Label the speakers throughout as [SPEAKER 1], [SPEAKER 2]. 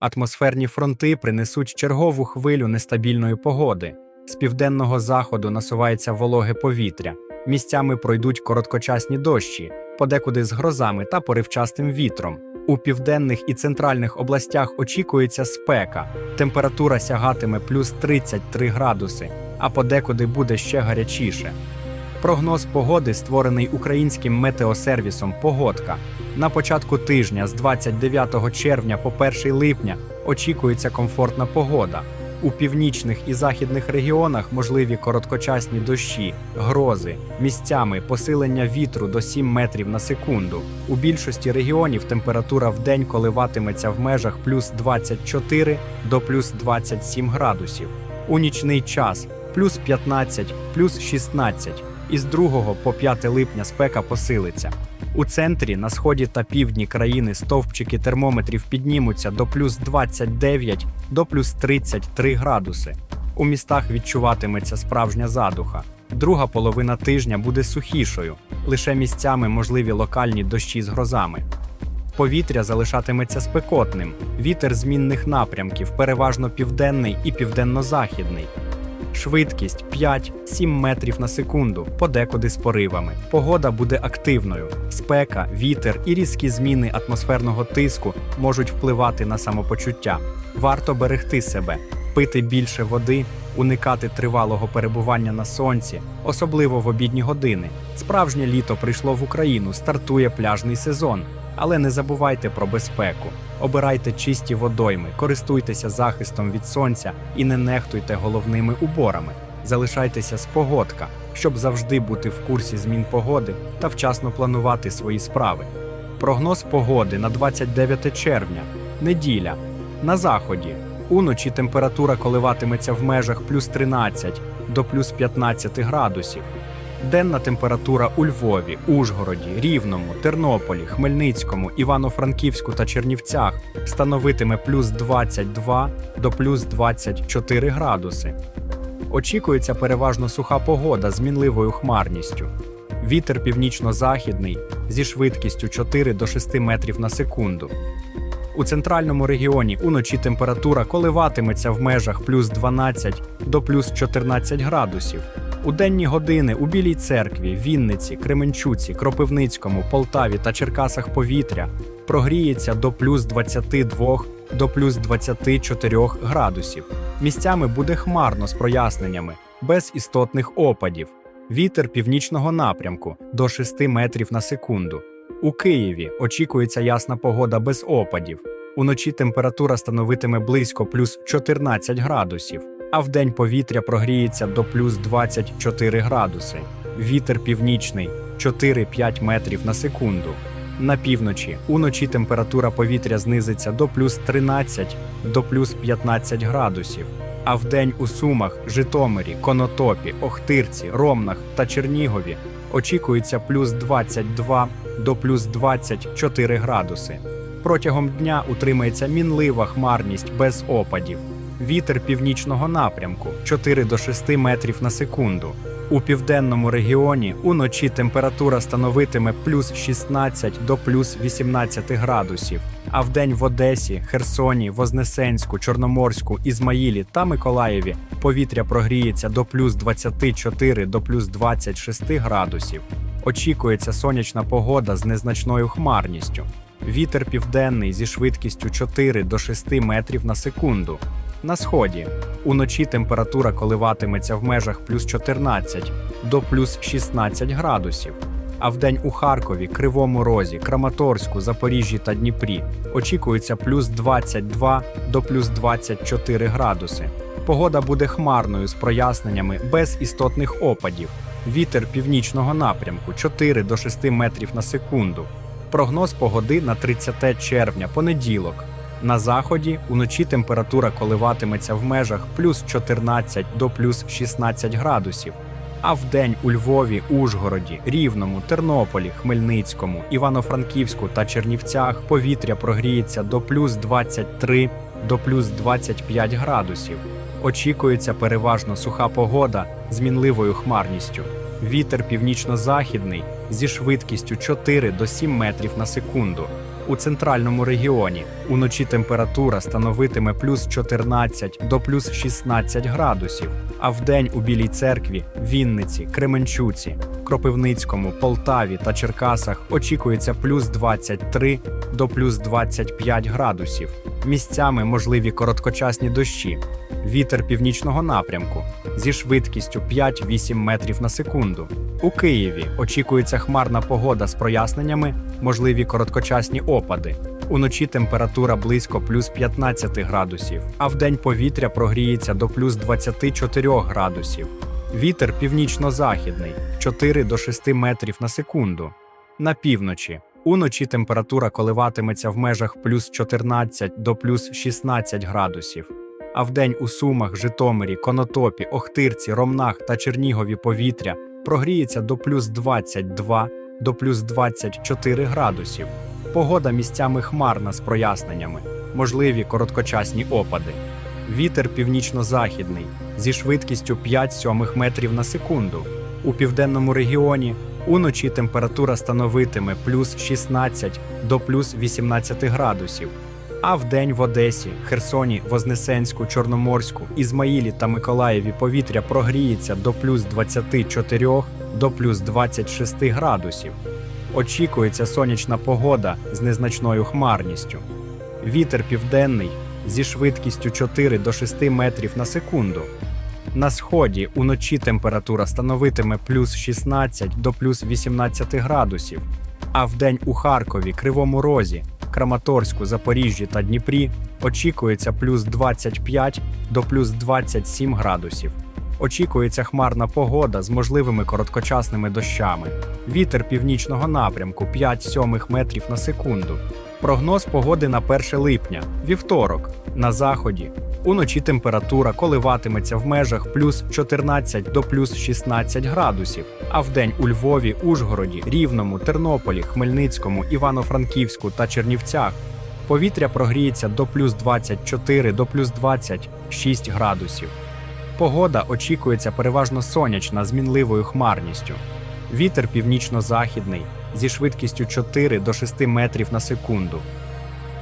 [SPEAKER 1] Атмосферні фронти принесуть чергову хвилю нестабільної погоди. З південного заходу насувається вологе повітря. Місцями пройдуть короткочасні дощі, подекуди з грозами та поривчастим вітром. У південних і центральних областях очікується спека. Температура сягатиме плюс 33 градуси, а подекуди буде ще гарячіше. Прогноз погоди створений українським метеосервісом Погодка. На початку тижня з 29 червня по 1 липня очікується комфортна погода. У північних і західних регіонах можливі короткочасні дощі, грози, місцями посилення вітру до 7 метрів на секунду. У більшості регіонів температура в день коливатиметься в межах плюс 24 до плюс 27 градусів. У нічний час плюс 15, плюс 16. Із 2 по 5 липня спека посилиться. У центрі, на сході та півдні країни стовпчики термометрів піднімуться до плюс 29 до плюс 33 градуси. У містах відчуватиметься справжня задуха. Друга половина тижня буде сухішою, лише місцями можливі локальні дощі з грозами. Повітря залишатиметься спекотним, вітер змінних напрямків, переважно південний і південно-західний. Швидкість 5-7 метрів на секунду, подекуди з поривами. Погода буде активною. Спека, вітер і різкі зміни атмосферного тиску можуть впливати на самопочуття. Варто берегти себе, пити більше води, уникати тривалого перебування на сонці, особливо в обідні години. Справжнє літо прийшло в Україну, стартує пляжний сезон. Але не забувайте про безпеку. Обирайте чисті водойми, користуйтеся захистом від сонця і не нехтуйте головними уборами. Залишайтеся з погодка, щоб завжди бути в курсі змін погоди та вчасно планувати свої справи. Прогноз погоди на 29 червня, неділя. На заході. Уночі температура коливатиметься в межах плюс 13 до плюс 15 градусів. Денна температура у Львові, Ужгороді, Рівному, Тернополі, Хмельницькому, Івано-Франківську та Чернівцях становитиме плюс 22 до плюс 24 градуси. Очікується переважно суха погода з мінливою хмарністю. Вітер північно-західний зі швидкістю 4 до 6 метрів на секунду. У центральному регіоні уночі температура коливатиметься в межах плюс 12 до плюс 14 градусів. У денні години у Білій церкві, Вінниці, Кременчуці, Кропивницькому, Полтаві та Черкасах повітря прогріється до плюс 22 до плюс 24 градусів. Місцями буде хмарно з проясненнями, без істотних опадів. Вітер північного напрямку до 6 метрів на секунду. У Києві очікується ясна погода без опадів. Уночі температура становитиме близько плюс 14 градусів, а вдень повітря прогріється до плюс 24 градуси. Вітер північний 4-5 метрів на секунду. На півночі уночі температура повітря знизиться до плюс 13 до плюс 15 градусів. А вдень у Сумах, Житомирі, Конотопі, Охтирці, Ромнах та Чернігові очікується плюс 22 до плюс 24 градуси. Протягом дня утримається мінлива хмарність без опадів. Вітер північного напрямку 4 до 6 метрів на секунду. У південному регіоні уночі температура становитиме плюс 16 до плюс 18 градусів. А вдень в Одесі, Херсоні, Вознесенську, Чорноморську, Ізмаїлі та Миколаєві повітря прогріється до плюс 24 до плюс 26 градусів. Очікується сонячна погода з незначною хмарністю. Вітер південний зі швидкістю 4 до 6 метрів на секунду. На сході уночі температура коливатиметься в межах плюс 14 до плюс 16 градусів. А вдень у Харкові, Кривому Розі, Краматорську, Запоріжжі та Дніпрі очікується плюс 22 до плюс 24 градуси. Погода буде хмарною з проясненнями без істотних опадів. Вітер північного напрямку 4 до 6 метрів на секунду. Прогноз погоди на 30 червня, понеділок. На заході уночі температура коливатиметься в межах плюс 14 до плюс 16 градусів. А вдень у Львові, Ужгороді, Рівному, Тернополі, Хмельницькому, Івано-Франківську та Чернівцях повітря прогріється до плюс 23 до плюс 25 градусів. Очікується переважно суха погода з мінливою хмарністю. Вітер північно-західний зі швидкістю 4 до 7 метрів на секунду. У центральному регіоні уночі температура становитиме плюс 14 до плюс 16 градусів, а вдень у Білій церкві, Вінниці, Кременчуці, Кропивницькому, Полтаві та Черкасах очікується плюс 23 до плюс 25 градусів. Місцями можливі короткочасні дощі. Вітер північного напрямку зі швидкістю 5-8 метрів на секунду. У Києві очікується хмарна погода з проясненнями, можливі короткочасні опади. Уночі температура близько плюс 15 градусів, а вдень повітря прогріється до плюс 24 градусів. Вітер північно-західний 4 до 6 метрів на секунду. На півночі уночі температура коливатиметься в межах плюс 14 до плюс 16 градусів. А вдень у Сумах, Житомирі, Конотопі, Охтирці, Ромнах та Чернігові повітря прогріється до плюс 22 до плюс 24 градусів. Погода місцями хмарна з проясненнями, можливі короткочасні опади. Вітер північно-західний зі швидкістю 5-7 метрів на секунду. У південному регіоні уночі температура становитиме плюс 16 до плюс 18 градусів. А вдень в Одесі, Херсоні, Вознесенську, Чорноморську, Ізмаїлі та Миколаєві повітря прогріється до плюс 24 до плюс 26 градусів. Очікується сонячна погода з незначною хмарністю. Вітер південний зі швидкістю 4 до 6 метрів на секунду. На сході уночі температура становитиме плюс 16 до плюс 18 градусів, а вдень у Харкові, Кривому Розі, Краматорську, Запоріжжі та Дніпрі очікується плюс 25 до плюс 27 градусів. Очікується хмарна погода з можливими короткочасними дощами. Вітер північного напрямку 5-7 метрів на секунду. Прогноз погоди на 1 липня, вівторок. На заході. Уночі температура коливатиметься в межах плюс 14 до плюс 16 градусів, а вдень у Львові, Ужгороді, Рівному, Тернополі, Хмельницькому, Івано-Франківську та Чернівцях повітря прогріється до плюс 24 до плюс 26 градусів. Погода очікується переважно сонячна з мінливою хмарністю. Вітер північно-західний зі швидкістю 4 до 6 метрів на секунду.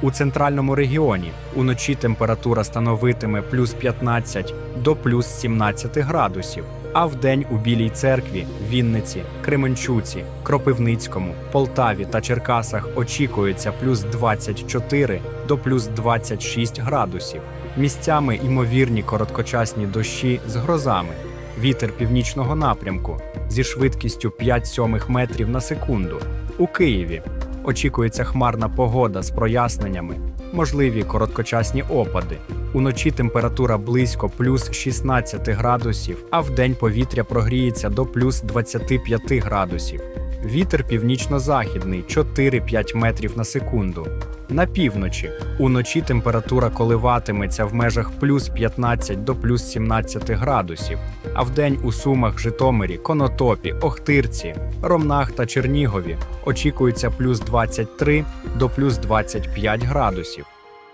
[SPEAKER 1] У центральному регіоні уночі температура становитиме плюс 15 до плюс 17 градусів, а вдень у Білій церкві, Вінниці, Кременчуці, Кропивницькому, Полтаві та Черкасах очікується плюс 24 до плюс 26 градусів. Місцями ймовірні короткочасні дощі з грозами. Вітер північного напрямку зі швидкістю 5-7 метрів на секунду. У Києві очікується хмарна погода з проясненнями, можливі короткочасні опади. Уночі температура близько плюс 16 градусів, а в день повітря прогріється до плюс 25 градусів. Вітер північно-західний 4-5 метрів на секунду. На півночі уночі температура коливатиметься в межах плюс 15 до плюс 17 градусів, а вдень у Сумах, Житомирі, Конотопі, Охтирці, Ромнах та Чернігові очікується плюс 23 до плюс 25 градусів.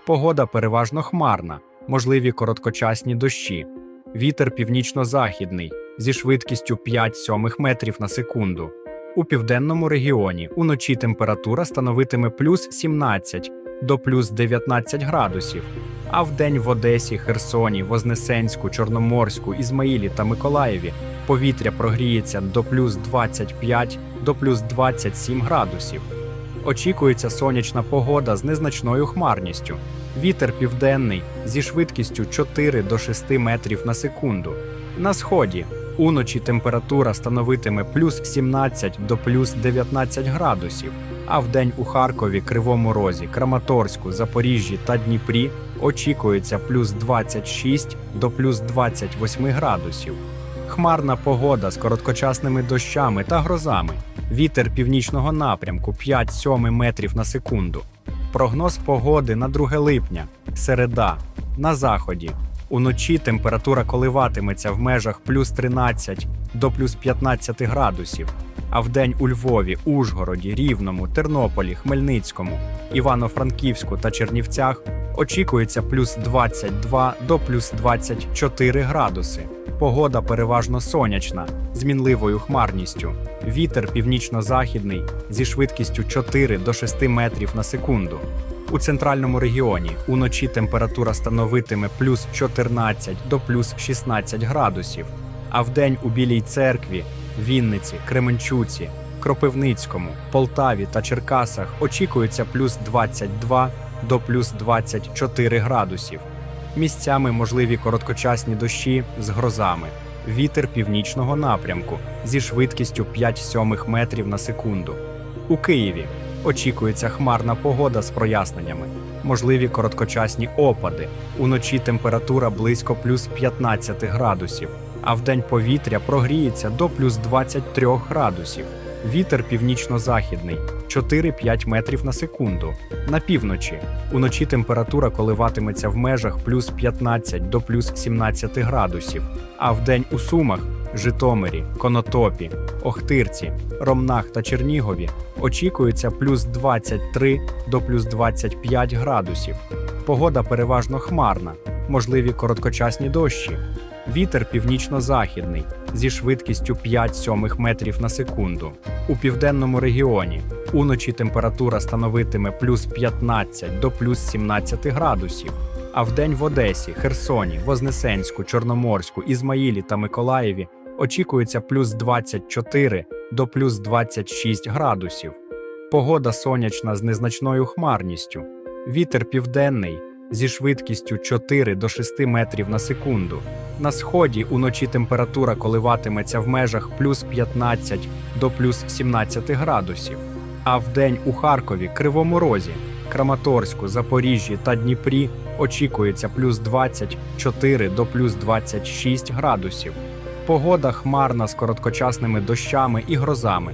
[SPEAKER 1] Погода переважно хмарна, можливі короткочасні дощі. Вітер північно-західний зі швидкістю 5-7 метрів на секунду. У південному регіоні уночі температура становитиме плюс 17 до плюс 19 градусів, а вдень в Одесі, Херсоні, Вознесенську, Чорноморську, Ізмаїлі та Миколаєві повітря прогріється до плюс 25 до плюс 27 градусів. Очікується сонячна погода з незначною хмарністю. Вітер південний зі швидкістю 4 до 6 метрів на секунду. На сході уночі температура становитиме плюс 17 до плюс 19 градусів, а вдень у Харкові, Кривому Розі, Краматорську, Запоріжжі та Дніпрі очікується плюс 26 до плюс 28 градусів. Хмарна погода з короткочасними дощами та грозами. Вітер північного напрямку 5-7 метрів на секунду. Прогноз погоди на 2 липня. Середа. На заході. Уночі температура коливатиметься в межах плюс 13 до плюс 15 градусів. А вдень у Львові, Ужгороді, Рівному, Тернополі, Хмельницькому, Івано-Франківську та Чернівцях очікується плюс 22 до плюс 24 градуси. Погода переважно сонячна, з мінливою хмарністю. Вітер північно-західний зі швидкістю 4 до 6 метрів на секунду. У центральному регіоні уночі температура становитиме плюс 14 до плюс 16 градусів, а вдень у Білій церкві, Вінниці, Кременчуці, Кропивницькому, Полтаві та Черкасах очікується плюс 22 до плюс 24 градусів. Місцями можливі короткочасні дощі з грозами. Вітер північного напрямку зі швидкістю 5 сьомих метрів на секунду. У Києві очікується хмарна погода з проясненнями, можливі короткочасні опади. Уночі температура близько плюс 15 градусів, а вдень повітря прогріється до плюс 23 градусів. Вітер північно-західний 4-5 метрів на секунду. На півночі уночі температура коливатиметься в межах плюс 15 до плюс 17 градусів, а вдень у Сумах, Житомирі, Конотопі, Охтирці, Ромнах та Чернігові очікується плюс 23 до плюс 25 градусів. Погода переважно хмарна, можливі короткочасні дощі. Вітер північно-західний зі швидкістю 5 сьомих метрів на секунду. У південному регіоні уночі температура становитиме плюс 15 до плюс 17 градусів. А вдень в Одесі, Херсоні, Вознесенську, Чорноморську, Ізмаїлі та Миколаєві очікується плюс 24 до плюс 26 градусів. Погода сонячна з незначною хмарністю. Вітер південний зі швидкістю 4 до 6 метрів на секунду. На сході уночі температура коливатиметься в межах плюс 15 до плюс 17 градусів. А вдень у Харкові, Кривому Розі, Краматорську, Запоріжжі та Дніпрі очікується плюс 24 до плюс 26 градусів. Погода хмарна з короткочасними дощами і грозами.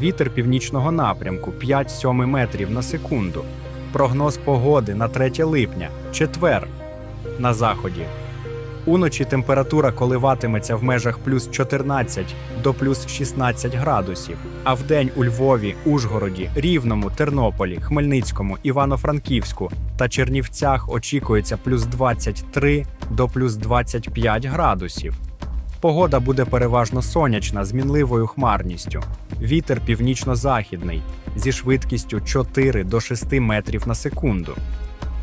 [SPEAKER 1] Вітер північного напрямку 5-7 метрів на секунду. Прогноз погоди на 3 липня, четвер. На заході. Уночі температура коливатиметься в межах плюс 14 до плюс 16 градусів, а вдень у Львові, Ужгороді, Рівному, Тернополі, Хмельницькому, Івано-Франківську та Чернівцях очікується плюс 23 до плюс 25 градусів. Погода буде переважно сонячна з мінливою хмарністю. Вітер північно-західний зі швидкістю 4 до 6 метрів на секунду.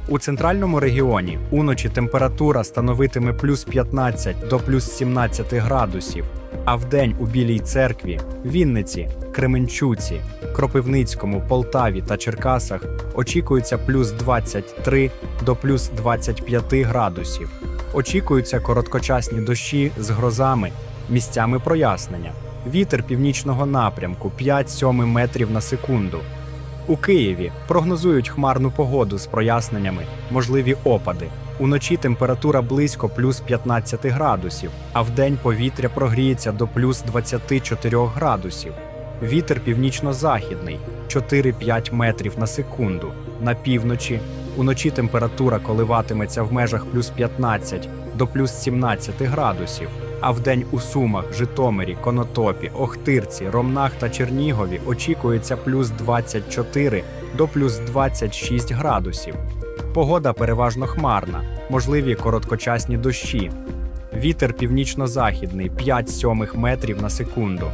[SPEAKER 1] У центральному регіоні уночі температура становитиме плюс 15 до плюс 17 градусів, а вдень у Білій церкві, Вінниці, Кременчуці, Кропивницькому, Полтаві та Черкасах очікується плюс 23 до плюс 25 градусів. Очікуються короткочасні дощі з грозами, місцями прояснення. Вітер північного напрямку 5-7 метрів на секунду. У Києві прогнозують хмарну погоду з проясненнями, можливі опади. Уночі температура близько плюс 15 градусів, а вдень повітря прогріється до плюс 24 градусів. Вітер північно-західний 4-5 метрів на секунду. На півночі уночі температура коливатиметься в межах плюс 15 до плюс 17 градусів. А вдень у Сумах, Житомирі, Конотопі, Охтирці, Ромнах та Чернігові очікується плюс 24 до плюс 26 градусів. Погода переважно хмарна, можливі короткочасні дощі. Вітер північно-західний 5 сьомих метрів на секунду.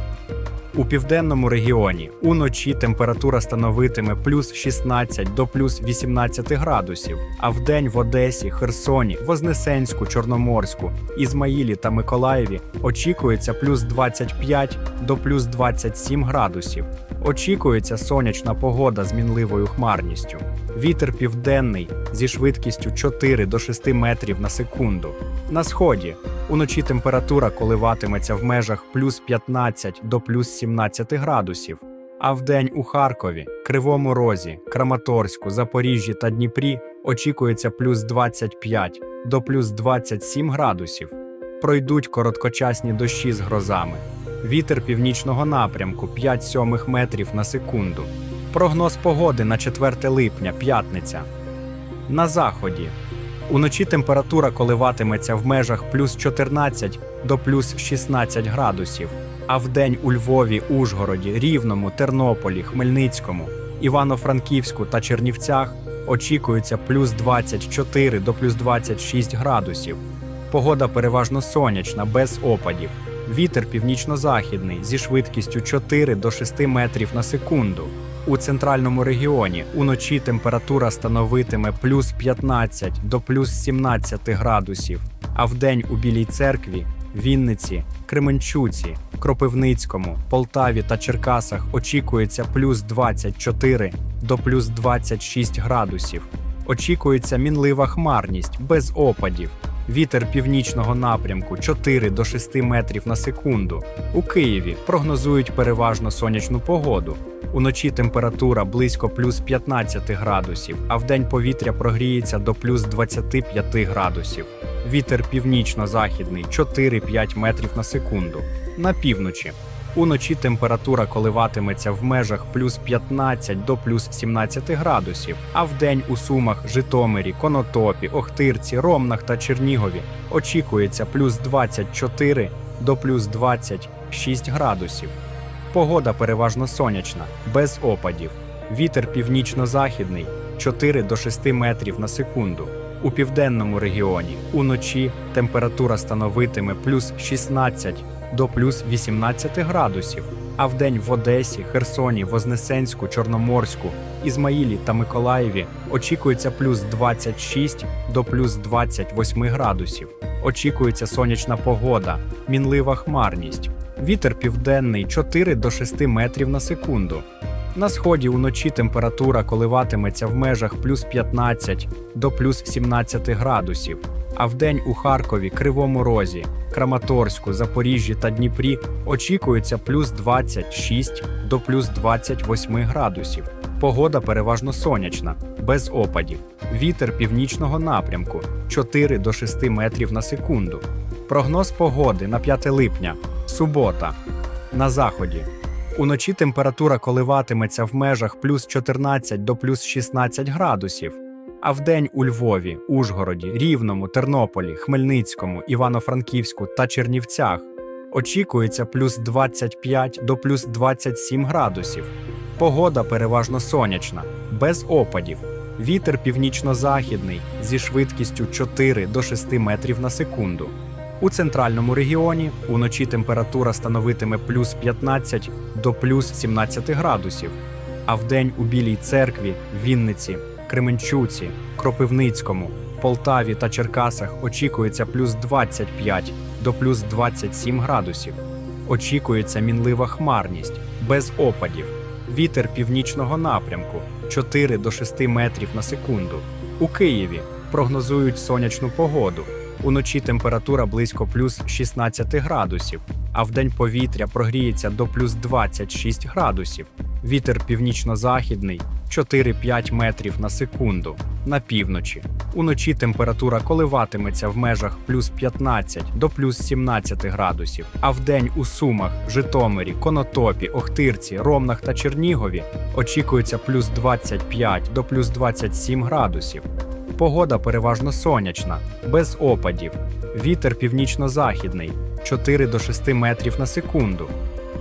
[SPEAKER 1] У південному регіоні уночі температура становитиме плюс 16 до плюс 18 градусів, а вдень в Одесі, Херсоні, Вознесенську, Чорноморську, Ізмаїлі та Миколаєві очікується плюс 25 до плюс 27 градусів. Очікується сонячна погода з мінливою хмарністю. Вітер південний зі швидкістю 4 до 6 метрів на секунду. На сході уночі температура коливатиметься в межах плюс 15 до плюс 17 градусів. А вдень у Харкові, Кривому Розі, Краматорську, Запоріжжі та Дніпрі очікується плюс 25 до плюс 27 градусів. Пройдуть короткочасні дощі з грозами. Вітер північного напрямку 5 сьомих метрів на секунду. Прогноз погоди на 4 липня, п'ятниця. На заході. Уночі температура коливатиметься в межах плюс 14 до плюс 16 градусів, а вдень у Львові, Ужгороді, Рівному, Тернополі, Хмельницькому, Івано-Франківську та Чернівцях очікується плюс 24 до плюс 26 градусів. Погода переважно сонячна, без опадів. Вітер північно-західний зі швидкістю 4 до 6 метрів на секунду. У центральному регіоні уночі температура становитиме плюс 15 до плюс 17 градусів, а вдень у Білій церкві, Вінниці, Кременчуці, Кропивницькому, Полтаві та Черкасах очікується плюс 24 до плюс 26 градусів. Очікується мінлива хмарність без опадів. Вітер північного напрямку 4 до 6 метрів на секунду. У Києві прогнозують переважно сонячну погоду. Уночі температура близько плюс 15 градусів, а вдень повітря прогріється до плюс 25 градусів. Вітер північно-західний 4-5 метрів на секунду. На півночі. Уночі температура коливатиметься в межах плюс 15 до плюс 17 градусів, а вдень у Сумах, Житомирі, Конотопі, Охтирці, Ромнах та Чернігові очікується плюс 24 до плюс 26 градусів. Погода переважно сонячна, без опадів. Вітер північно-західний 4 до 6 метрів на секунду. У південному регіоні уночі температура становитиме плюс 16 до плюс 18 градусів, а вдень в Одесі, Херсоні, Вознесенську, Чорноморську, Ізмаїлі та Миколаєві очікується плюс 26 до плюс 28 градусів. Очікується сонячна погода, мінлива хмарність. Вітер південний 4 до 6 метрів на секунду. На сході уночі температура коливатиметься в межах плюс 15 до плюс 17 градусів, а вдень у Харкові, Кривому Розі, Краматорську, Запоріжжі та Дніпрі очікується плюс 26 до плюс 28 градусів. Погода переважно сонячна, без опадів. Вітер північного напрямку 4 до 6 метрів на секунду. Прогноз погоди на 5 липня. Субота. На заході. Уночі температура коливатиметься в межах плюс 14 до плюс 16 градусів, а вдень у Львові, Ужгороді, Рівному, Тернополі, Хмельницькому, Івано-Франківську та Чернівцях очікується плюс 25 до плюс 27 градусів. Погода переважно сонячна, без опадів. Вітер північно-західний зі швидкістю 4 до 6 метрів на секунду. У центральному регіоні уночі температура становитиме плюс 15 до плюс 17 градусів, а вдень у Білій церкві, Вінниці, Кременчуці, Кропивницькому, Полтаві та Черкасах очікується плюс 25 до плюс 27 градусів. Очікується мінлива хмарність, без опадів. Вітер північного напрямку 4 до 6 метрів на секунду. У Києві прогнозують сонячну погоду. Уночі температура близько плюс 16 градусів, а вдень повітря прогріється до плюс 26 градусів. Вітер північно-західний 4-5 метрів на секунду. На півночі. Уночі температура коливатиметься в межах плюс 15 до плюс 17 градусів, а вдень у Сумах, Житомирі, Конотопі, Охтирці, Ромнах та Чернігові очікується плюс 25 до плюс 27 градусів. Погода переважно сонячна, без опадів. Вітер північно-західний 4 до 6 метрів на секунду.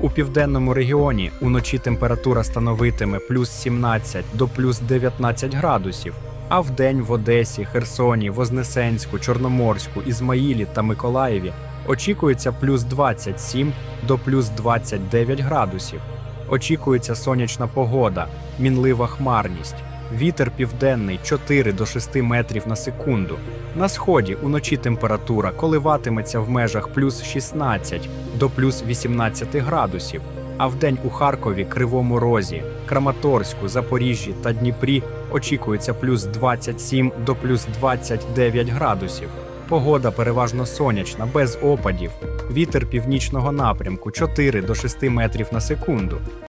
[SPEAKER 1] У південному регіоні уночі температура становитиме плюс 17 до плюс 19 градусів, а вдень в Одесі, Херсоні, Вознесенську, Чорноморську, Ізмаїлі та Миколаєві очікується плюс 27 до плюс 29 градусів. Очікується сонячна погода, мінлива хмарність. Вітер південний 4 до 6 метрів на секунду. На сході уночі температура коливатиметься в межах плюс 16 до плюс 18 градусів, а вдень у Харкові, Кривому Розі, Краматорську, Запоріжжі та Дніпрі очікується плюс 27 до плюс 29 градусів. Погода переважно сонячна, без опадів. Вітер північного напрямку 4 до 6 метрів на секунду.